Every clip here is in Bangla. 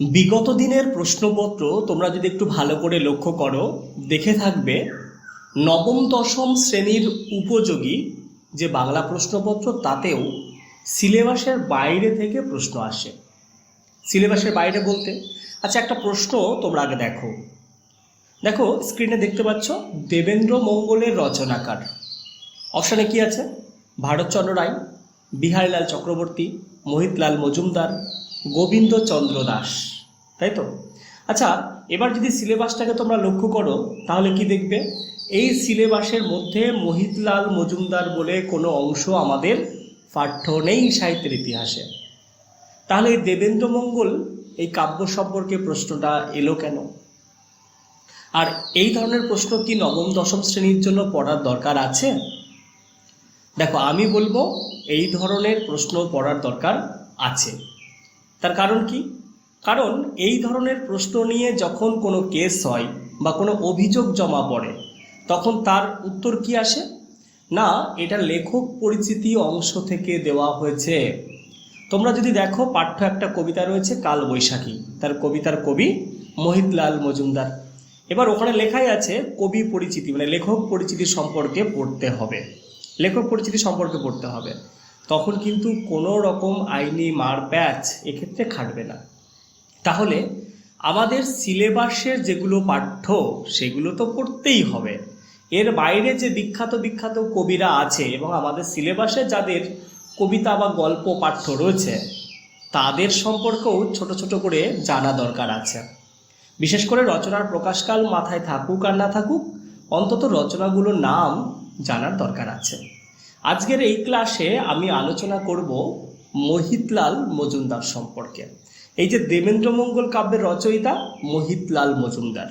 বিগত দিনের প্রশ্নপত্র তোমরা যদি একটু ভালো করে লক্ষ্য করো, দেখে থাকবে, নবম দশম শ্রেণির উপযোগী যে বাংলা প্রশ্নপত্র, তাতেও সিলেবাসের বাইরে থেকে প্রশ্ন আসে। সিলেবাসের বাইরে বলতে আচ্ছা একটা প্রশ্ন তোমরা আগে দেখো। দেখো, স্ক্রিনে দেখতে পাচ্ছ, দেবেন্দ্র মঙ্গলের রচনাকার। অপশানে কি আছে? ভারতচন্দ্র রায়, বিহারীলাল চক্রবর্তী মোহিতলাল মজুমদার, গোবিন্দচন্দ্র দাস, তাই তো? আচ্ছা এবার যদি সিলেবাসটাকে তোমরা লক্ষ্য করো, তাহলে কি দেখবে? এই সিলেবাসের মধ্যে মোহিতলাল মজুমদার বলে কোনো অংশ আমাদের পাঠ্য নেই সাহিত্যের ইতিহাসে। তাহলে এই দেবেন্দ্র মঙ্গল এই কাব্য সম্পর্কে প্রশ্নটা এলো কেন? আর এই ধরনের প্রশ্ন কি নবম, দশম শ্রেণির জন্য পড়ার দরকার আছে? দেখো, আমি বলব এই ধরনের প্রশ্ন পড়ার দরকার আছে। তার কারণ কি? কারণ এই ধরনের প্রশ্ন নিয়ে যখন কোনো কেস হয় বা কোনো অভিযোগ জমা পড়ে, তখন তার উত্তর কি আসে? না, এটা লেখক পরিচিতি অংশ থেকে দেওয়া হয়েছে। তোমরা যদি দেখো, পাঠ্য একটা কবিতা রয়েছে, কাল বৈশাখী। তার কবিতার কবি মোহিতলাল মজুমদার। এবার ওখানে লেখাই আছে, কবি পরিচিতি মানে লেখক পরিচিতি সম্পর্কে পড়তে হবে। লেখক পরিচিতি সম্পর্কে পড়তে হবে। তখন কিন্তু কোনো রকম আইনি মার প্যাচ এক্ষেত্রে খাটবে না। তাহলে আমাদের সিলেবাসের যেগুলো পাঠ্য, সেগুলো তো পড়তেই হবে। এর বাইরে যে বিখ্যাত বিখ্যাত কবিরা আছে এবং আমাদের সিলেবাসে যাদের কবিতা বা গল্প, পাঠ্য রয়েছে, তাদের সম্পর্কেও ছোট ছোট করে জানা দরকার আছে। বিশেষ করে রচনার প্রকাশকাল মাথায় থাকুক আর না থাকুক, অন্তত রচনাগুলোর নাম জানার দরকার আছে। আজকের এই ক্লাসে আমি আলোচনা করব মহিতলাল মজুমদার সম্পর্কে। এই যে দেবেন্দ্রমঙ্গল কাব্যের রচয়িতা মোহিতলাল মজুমদার।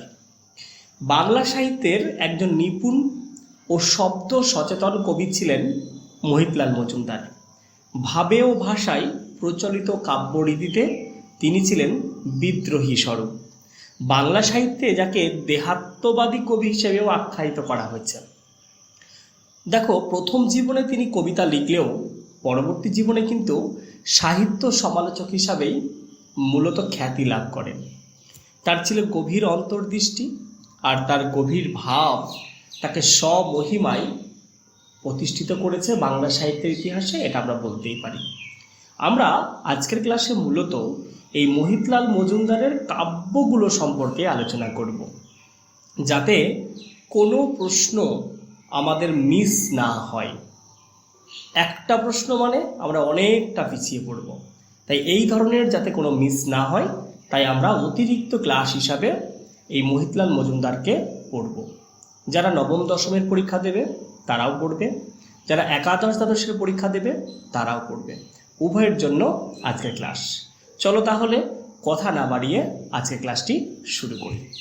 বাংলা সাহিত্যের একজন নিপুণ ও শব্দ সচেতন কবি ছিলেন মোহিতলাল মজুমদার। ভাবে ও ভাষায় প্রচলিত কাব্যরীতিতে তিনি ছিলেন বিদ্রোহী স্বরূপ। বাংলা সাহিত্যে যাকে দেহাত্মবাদী কবি হিসেবেও আখ্যায়িত করা হয়েছে। দেখো, প্রথম জীবনে তিনি কবিতা লিখলেও পরবর্তী জীবনে কিন্তু সাহিত্য সমালোচক হিসাবেই মূলত খ্যাতি লাভ করেন। তার ছিল গভীর অন্তর্দৃষ্টি আর তার গভীর ভাব তাকে স্বমহিমায় প্রতিষ্ঠিত করেছে বাংলা সাহিত্যের ইতিহাসে, এটা আমরা বলতেই পারি। আমরা আজকের ক্লাসে মূলত এই মোহিতলাল মজুমদারের কাব্যগুলো সম্পর্কে আলোচনা করব, যাতে কোনো প্রশ্ন আমাদের মিস না হয়। একটা প্রশ্ন মানে আমরা অনেকটা পিছিয়ে পড়ব। তাই এই ধরনের যাতে কোনো মিস না হয়, তাই আমরা অতিরিক্ত ক্লাস হিসাবে এই মহিতলাল মজুমদারকে পড়ব। যারা নবম দশমের পরীক্ষা দেবে, তারাও পড়বে। যারা একাদশ দ্বাদশের পরীক্ষা দেবে, তারাও পড়বে। উভয়ের জন্য আজকের ক্লাস চলো তাহলে কথা না বাড়িয়ে আজকের ক্লাসটি শুরু করি।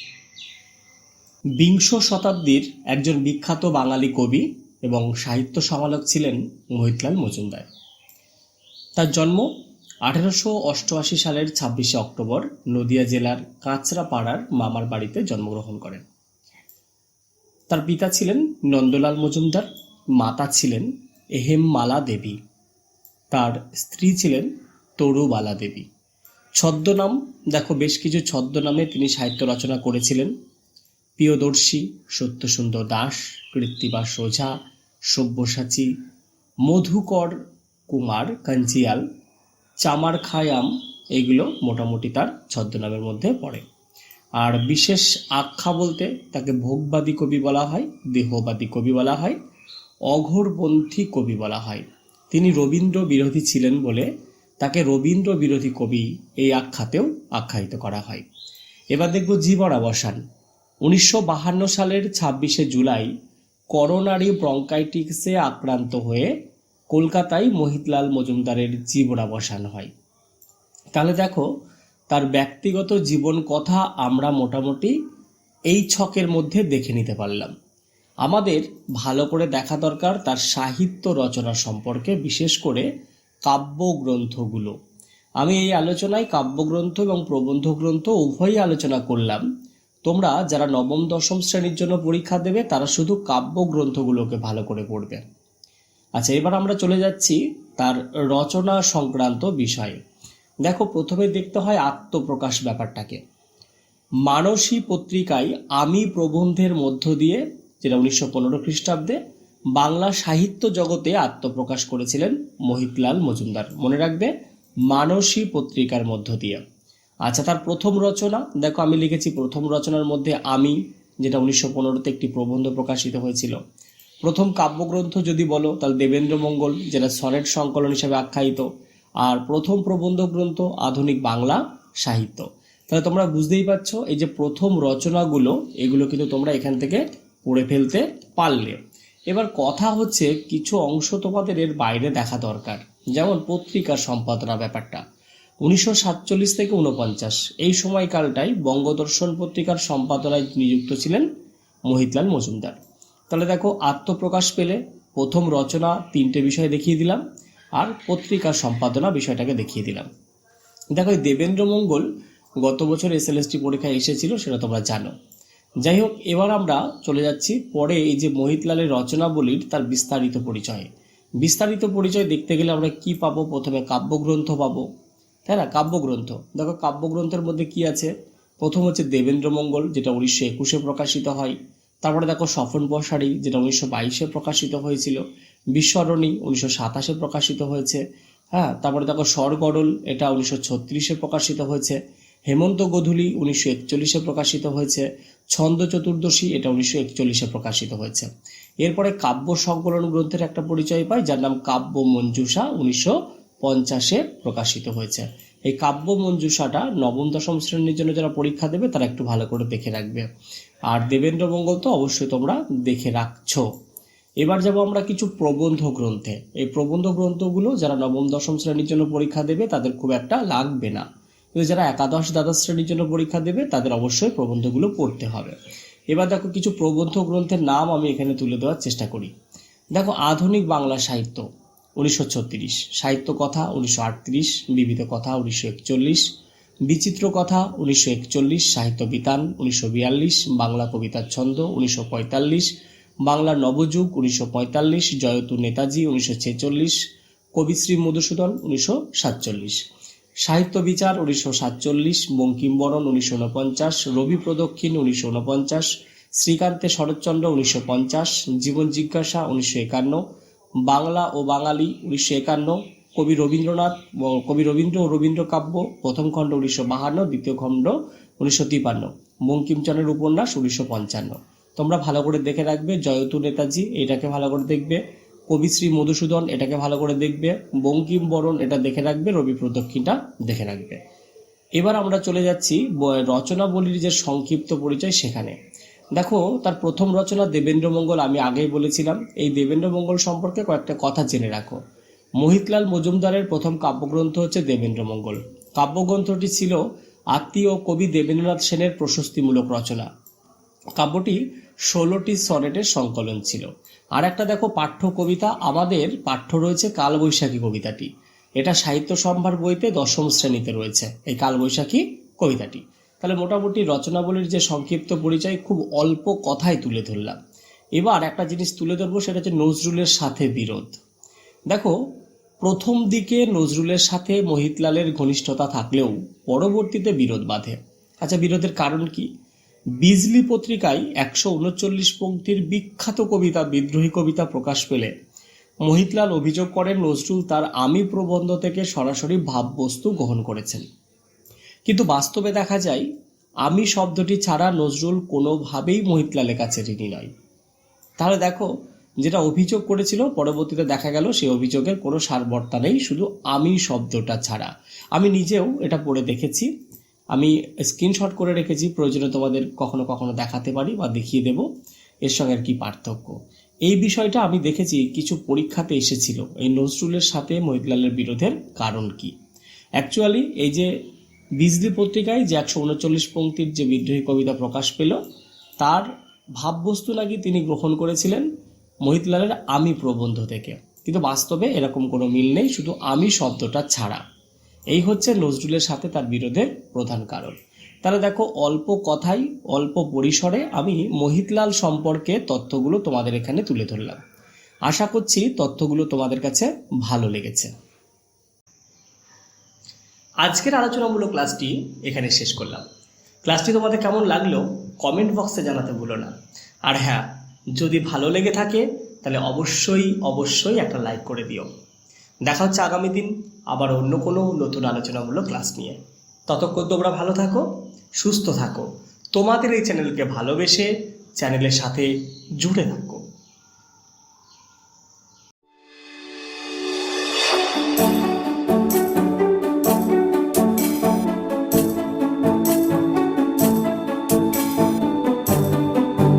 বিংশ শতাব্দীর একজন বিখ্যাত বাঙালি কবি এবং সাহিত্য সমালোচক ছিলেন মোহিতলাল মজুমদার। তার জন্ম আঠেরোশো অষ্টআশি সালের ছাব্বিশে অক্টোবর নদিয়া জেলার কাঁচরাপাড়ার মামার বাড়িতে জন্মগ্রহণ করেন। তার পিতা ছিলেন নন্দলাল মজুমদার, মাতা ছিলেন এহেমমালা দেবী, তার স্ত্রী ছিলেন তরুবালা দেবী। ছদ্মনাম, দেখো বেশ কিছু ছদ্মনামে তিনি সাহিত্য রচনা করেছিলেন। প্রিয়দর্শী, সত্যসুন্দর দাস কৃত্তিবাস ওঝা সব্যসাচী, মধুকর কুমার কাঞ্জিয়াল চামার খায়াম এগুলো মোটামুটি তার ছদ্মনামের মধ্যে পড়ে। আর বিশেষ আখ্যা বলতে তাকে ভোগবাদী কবি বলা হয়, দেহবাদী কবি বলা হয় অঘোরপন্থী কবি বলা হয়। তিনি রবীন্দ্র বিরোধী ছিলেন বলে তাকে রবীন্দ্র বিরোধী কবি এই আখ্যাতেও আখ্যায়িত করা হয়। এবার দেখব জীবনাবসান। উনিশশো সালের ছাব্বিশে জুলাই করোনারি ব্রঙ্কাইটিক্সে আক্রান্ত হয়ে কলকাতায় মহিতলাল মজুমদারের জীবনাবসান হয়। তাহলে দেখো, তার ব্যক্তিগত জীবন কথা আমরা মোটামুটি এই ছকের মধ্যে দেখে নিতে পারলাম। আমাদের ভালো করে দেখা দরকার তার সাহিত্য রচনা সম্পর্কে, বিশেষ করে কাব্যগ্রন্থগুলো। আমি এই আলোচনায় কাব্যগ্রন্থ এবং প্রবন্ধ গ্রন্থ উভয়ই আলোচনা করলাম। তোমরা যারা নবম, দশম শ্রেণির জন্য পরীক্ষা দেবে, তারা শুধু কাব্যগ্রন্থগুলোকে ভালো করে পড়বে। আচ্ছা এবার আমরা চলে যাচ্ছি তার রচনা সংক্রান্ত বিষয়ে। দেখো, প্রথমে দেখতে হয় আত্মপ্রকাশ ব্যাপারটাকে। মানসী পত্রিকায় আমি প্রবন্ধের মধ্য দিয়ে, যেটা উনিশশো পনেরো খ্রিস্টাব্দে, বাংলা সাহিত্য জগতে আত্মপ্রকাশ করেছিলেন মহিতলাল মজুমদার। মনে রাখবে, মানসী পত্রিকার মধ্য দিয়ে। আচ্ছা তার প্রথম রচনা, দেখো আমি লিখেছি, প্রথম রচনার মধ্যে আমি, যেটা উনিশশো পনেরোতে একটি প্রবন্ধ প্রকাশিত হয়েছিল। প্রথম কাব্যগ্রন্থ যদি বলো, তাহলে দেবেন্দ্র মঙ্গল, যেটা সনেট সংকলন হিসেবে আখ্যায়িত। আর প্রথম প্রবন্ধ গ্রন্থ, আধুনিক বাংলা সাহিত্য। তাহলে তোমরা বুঝতেই পারছ, এই যে প্রথম রচনাগুলো, এগুলো কিন্তু তোমরা এখান থেকে পড়ে ফেলতে পারলে। এবার কথা হচ্ছে, কিছু অংশ তোমাদের এর বাইরে দেখা দরকার। যেমন পত্রিকার সম্পাদনা ব্যাপারটা। উনিশশো সাতচল্লিশ থেকে উনপঞ্চাশ এই সময়কালটাই বঙ্গদর্শন পত্রিকার সম্পাদনায় নিযুক্ত ছিলেন মহিতলাল মজুমদার। তাহলে দেখো, আত্মপ্রকাশ পেলে প্রথম রচনা তিনটে বিষয় দেখিয়ে দিলাম, আর পত্রিকার সম্পাদনা বিষয়টাকে দেখিয়ে দিলাম। দেখো দেবেন্দ্র মঙ্গল গত বছর এস এসএলএসটি পরীক্ষায় এসেছিল, সেটা তোমরা জানো। যাই হোক, এবার আমরা চলে যাচ্ছি পরে এই যে মোহিতলালের রচনাবলীর তার বিস্তারিত পরিচয়। বিস্তারিত পরিচয় দেখতে গেলে আমরা কি পাবো? প্রথমে কাব্যগ্রন্থ পাবো তাই না? কাব্যগ্রন্থ। দেখো, কাব্যগ্রন্থের মধ্যে কি আছে? প্রথম হচ্ছে দেবেন্দ্র মঙ্গল, যেটা উনিশশো একুশে প্রকাশিত হয়। তারপরে দেখো, স্বপন বসারি, যেটা উনিশশো বাইশে প্রকাশিত হয়েছিল। বিশ্বরণী উনিশশো সাতাশে প্রকাশিত হয়েছে। হ্যাঁ তারপরে দেখো, স্বরগড়ল, এটা উনিশশো ছত্রিশে প্রকাশিত হয়েছে। হেমন্ত গোধূলি, উনিশশো একচল্লিশে প্রকাশিত হয়েছে। ছন্দ চতুর্দশী, এটা উনিশশো একচল্লিশে প্রকাশিত হয়েছে। এরপরে কাব্য সংকলন গ্রন্থের একটা পরিচয় পাই, যার নাম কাব্য মঞ্জুষা, উনিশশো পঞ্চাশে প্রকাশিত হয়েছে। এই কাব্য মঞ্জুষাটা নবম, দশম শ্রেণির জন্য যারা পরীক্ষা দেবে, তারা একটু ভালো করে দেখে রাখবে। আর দেবেন্দ্র মঙ্গল তো অবশ্যই তোমরা দেখে রাখছো। এবার যাব আমরা কিছু প্রবন্ধ গ্রন্থে। এই প্রবন্ধ গ্রন্থগুলো যারা নবম, দশম শ্রেণির জন্য পরীক্ষা দেবে, তাদের খুব একটা লাগবে না। কিন্তু যারা একাদশ, দ্বাদশ শ্রেণির জন্য পরীক্ষা দেবে, তাদের অবশ্যই প্রবন্ধগুলো পড়তে হবে। এবার দেখো কিছু প্রবন্ধ গ্রন্থের নাম আমি এখানে তুলে দেওয়ার চেষ্টা করি। দেখো, আধুনিক বাংলা সাহিত্য। উনিশশো ছত্রিশ, সাহিত্য কথা উনিশশো আটত্রিশ, বিবিধ কথা উনিশশো একচল্লিশ, বিচিত্র কথা উনিশশো একচল্লিশ, সাহিত্য বিতান উনিশশো বিয়াল্লিশ, বাংলা কবিতার ছন্দ উনিশশো পঁয়তাল্লিশ, বাংলা নবযুগ উনিশশো পঁয়তাল্লিশ, জয়তু নেতাজি উনিশশো ছেচল্লিশ কবিশ্রী মধুসূদন উনিশশো সাতচল্লিশ, সাহিত্য বিচার উনিশশো সাতচল্লিশ, বঙ্কিমবরণ উনিশশো উনপঞ্চাশ, রবি প্রদক্ষিণ উনিশশো উনপঞ্চাশ, শ্রীকান্তে শরৎচন্দ্র উনিশশো পঞ্চাশ, জীবন জিজ্ঞাসা উনিশশো একান্ন বাংলা ও বাঙালি উনিশশো একান্ন, কবি রবীন্দ্রনাথ কবি রবীন্দ্র ও রবীন্দ্র কাব্য, প্রথম খণ্ড উনিশশো বাহান্ন, দ্বিতীয় খণ্ড উনিশশো তিপান্ন। বঙ্কিমচন্দ্রের উপন্যাস উনিশশো পঞ্চান্ন। তোমরা ভালো করে দেখে রাখবে, জয়তু নেতাজি এটাকে ভালো করে দেখবে কবিশ্রী মধুসূদন এটাকে ভালো করে দেখবে, বঙ্কিম বরণ এটা দেখে রাখবে, রবি প্রদক্ষিণটা দেখে রাখবে। এবার আমরা চলে যাচ্ছি রচনাবলীর যে সংক্ষিপ্ত পরিচয় সেখানে। দেখো, তার প্রথম রচনা দেবেন্দ্র মঙ্গল, আমি আগেই বলেছিলাম, এই দেবেন্দ্র মঙ্গল সম্পর্কে কয়েকটা কথা জেনে রাখো। মহিতলাল মজুমদারের প্রথম কাব্যগ্রন্থ হচ্ছে দেবেন্দ্র মঙ্গল। কাব্যগ্রন্থটি ছিল আত্মীয় কবি দেবেন্দ্রনাথ সেনের প্রশস্তিমূলক রচনা। কাব্যটি ষোলোটি সনেটের সংকলন ছিল। আর একটা দেখো, পাঠ্য কবিতা, আমাদের পাঠ্য রয়েছে কালবৈশাখী কবিতাটি। এটা সাহিত্য সম্ভার বইতে দশম শ্রেণীতে রয়েছে, এই কালবৈশাখী কবিতাটি। তাহলে মোটামুটি রচনাবলীর যে সংক্ষিপ্ত পরিচয় খুব অল্প কথায় তুলে ধরলাম। এবার একটা জিনিস তুলে ধরবো, সেটা হচ্ছে নজরুলের সাথে বিরোধ। দেখো, প্রথম দিকে নজরুলের সাথে মহিতলালের ঘনিষ্ঠতা থাকলেও পরবর্তীতে বিরোধ বাঁধে। আচ্ছা বিরোধের কারণ কি? বিজলি পত্রিকায় একশো উনচল্লিশ পঙ্ক্তির বিখ্যাত কবিতা, বিদ্রোহী কবিতা প্রকাশ পেলে। মহিতলাল অভিযোগ করেন, নজরুল তার আমি প্রবন্ধ থেকে সরাসরি ভাববস্তু গ্রহণ করেছেন। কিন্তু বাস্তবে দেখা যায়, আমি শব্দটি ছাড়া নজরুল কোনোভাবেই মহিতলালের কাছে ঋণী নয়। তাহলে দেখো, যেটা অভিযোগ করেছিল, পরবর্তীতে দেখা গেল সেই অভিযোগের কোনো সারবর্তা নেই, শুধু আমি শব্দটা ছাড়া। আমি নিজেও এটা পড়ে দেখেছি। আমি স্ক্রিনশট করে রেখেছি, প্রয়োজনে তোমাদের কখনো কখনো দেখাতে পারি বা দেখিয়ে দেব, এর সঙ্গে আর কি পার্থক্য। এই বিষয়টা আমি দেখেছি, কিছু পরীক্ষাতে এসেছিল, এই নজরুলের সাথে মহিতলালের বিরোধের কারণ কি? অ্যাকচুয়ালি এই যে বিজলি পত্রিকায় যে একশো উনচল্লিশ পঙ্ক্তির যে বিদ্রোহী কবিতা প্রকাশ পেল, তার ভাববস্তু নাকি তিনি গ্রহণ করেছিলেন মহিতলালের আমি প্রবন্ধ থেকে। কিন্তু বাস্তবে এরকম কোনো মিল নেই, শুধু আমি শব্দটা ছাড়া। এই হচ্ছে নজরুলের সাথে তার বিরোধের প্রধান কারণ। তাহলে দেখো, অল্প কথাই, অল্প পরিসরে আমি মহিতলাল সম্পর্কে তথ্যগুলো তোমাদের এখানে তুলে ধরলাম। আশা করছি তথ্যগুলো তোমাদের কাছে ভালো লেগেছে। আজকের আলোচনামূলক ক্লাসটি এখানে শেষ করলাম। ক্লাসটি তোমাদের কেমন লাগল কমেন্ট বক্সে জানাতে ভুলো না। আর হ্যাঁ যদি ভালো লেগে থাকে, তাহলে অবশ্যই অবশ্যই একটা লাইক করে দিও। দেখা হচ্ছে আগামী দিন আবার অন্য কোনো নতুন আলোচনামূলক ক্লাস নিয়ে। ততক্ষণ তোমরা ভালো থাকো, সুস্থ থাকো। তোমাদের এই চ্যানেলকে ভালোবেসে চ্যানেলের সাথে জুড়ে থাকো।